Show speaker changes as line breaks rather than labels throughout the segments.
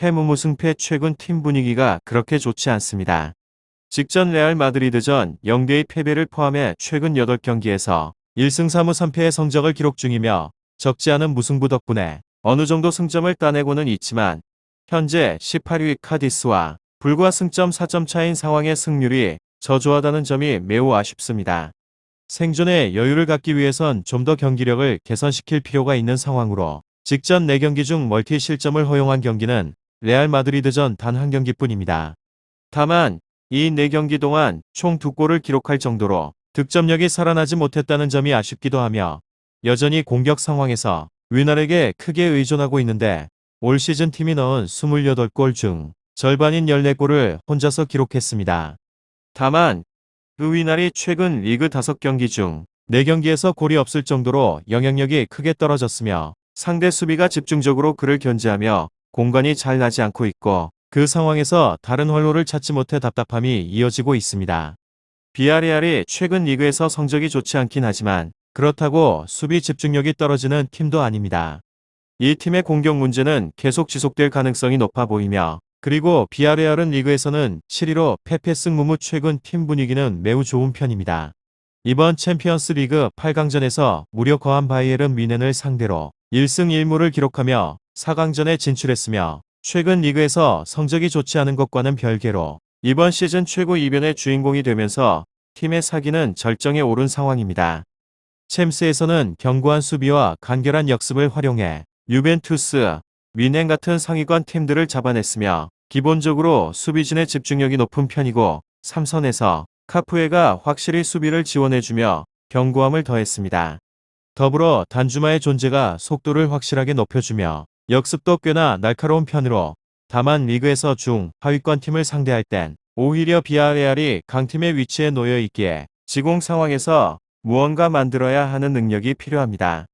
해무무 승패 최근 팀 분위기가 그렇게 좋지 않습니다. 직전 레알 마드리드전 0대2 패배를 포함해 최근 8경기에서 1승 3무 3패의 성적을 기록 중이며 적지 않은 무승부 덕분에 어느 정도 승점을 따내고는 있지만 현재 18위 카디스와 불과 승점 4점 차인 상황의 승률이 저조하다는 점이 매우 아쉽습니다. 생존에 여유를 갖기 위해선 좀 더 경기력을 개선시킬 필요가 있는 상황으로 직전 4경기 중 멀티 실점을 허용한 경기는 레알 마드리드전 단 한 경기뿐입니다. 다만 이 4경기 동안 총 2골을 기록할 정도로 득점력이 살아나지 못했다는 점이 아쉽기도 하며 여전히 공격 상황에서 위날에게 크게 의존하고 있는데 올 시즌 팀이 넣은 28골 중 절반인 14골을 혼자서 기록했습니다. 다만 그 위날이 최근 리그 5경기 중 4경기에서 골이 없을 정도로 영향력이 크게 떨어졌으며 상대 수비가 집중적으로 그를 견제하며 공간이 잘 나지 않고 있고 그 상황에서 다른 활로를 찾지 못해 답답함이 이어지고 있습니다. 비아레알이 최근 리그에서 성적이 좋지 않긴 하지만 그렇다고 수비 집중력이 떨어지는 팀도 아닙니다. 이 팀의 공격 문제는 계속 지속될 가능성이 높아 보이며 그리고 비아레알은 리그에서는 7위로 페페 승 무무 최근 팀 분위기는 매우 좋은 편입니다. 이번 챔피언스 리그 8강전에서 무려 거한 바이에른 미넨을 상대로 1승 1무를 기록하며 4강전에 진출했으며 최근 리그에서 성적이 좋지 않은 것과는 별개로 이번 시즌 최고 이변의 주인공이 되면서 팀의 사기는 절정에 오른 상황입니다. 챔스에서는 견고한 수비와 간결한 역습을 활용해 유벤투스, 미넨 같은 상위권 팀들을 잡아냈으며 기본적으로 수비진의 집중력이 높은 편이고 삼선에서 카프에가 확실히 수비를 지원해주며 견고함을 더했습니다. 더불어 단주마의 존재가 속도를 확실하게 높여주며 역습도 꽤나 날카로운 편으로 다만 리그에서 중 하위권 팀을 상대할 땐 오히려 비아레알이 강팀의 위치에 놓여 있기에 지공 상황에서 무언가 만들어야 하는 능력이 필요합니다.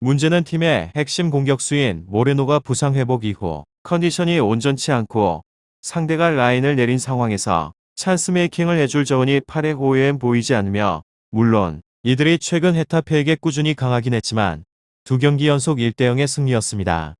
문제는 팀의 핵심 공격수인 모레노가 부상 회복 이후 컨디션이 온전치 않고 상대가 라인을 내린 상황에서 찬스 메이킹을 해줄 저원이 8회 호에엔 보이지 않으며 물론 이들이 최근 헤타페에게 꾸준히 강하긴 했지만 두 경기 연속 1대0의 승리였습니다.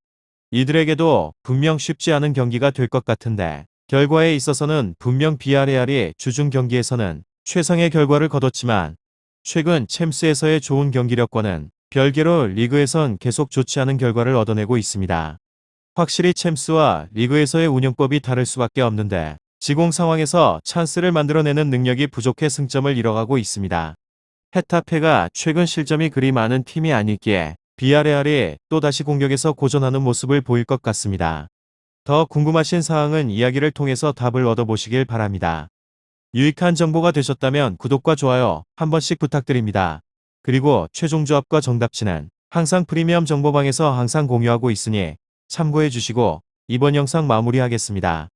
이들에게도 분명 쉽지 않은 경기가 될 것 같은데 결과에 있어서는 분명 비아레알이 주중 경기에서는 최상의 결과를 거뒀지만 최근 챔스에서의 좋은 경기력과는 별개로 리그에선 계속 좋지 않은 결과를 얻어내고 있습니다. 확실히 챔스와 리그에서의 운영법이 다를 수밖에 없는데 지공 상황에서 찬스를 만들어내는 능력이 부족해 승점을 잃어가고 있습니다. 헤타페가 최근 실점이 그리 많은 팀이 아니기에 비아레알이 또다시 공격에서 고전하는 모습을 보일 것 같습니다. 더 궁금하신 사항은 이야기를 통해서 답을 얻어보시길 바랍니다. 유익한 정보가 되셨다면 구독과 좋아요 한 번씩 부탁드립니다. 그리고 최종 조합과 정답치는 항상 프리미엄 정보방에서 항상 공유하고 있으니 참고해 주시고 이번 영상 마무리하겠습니다.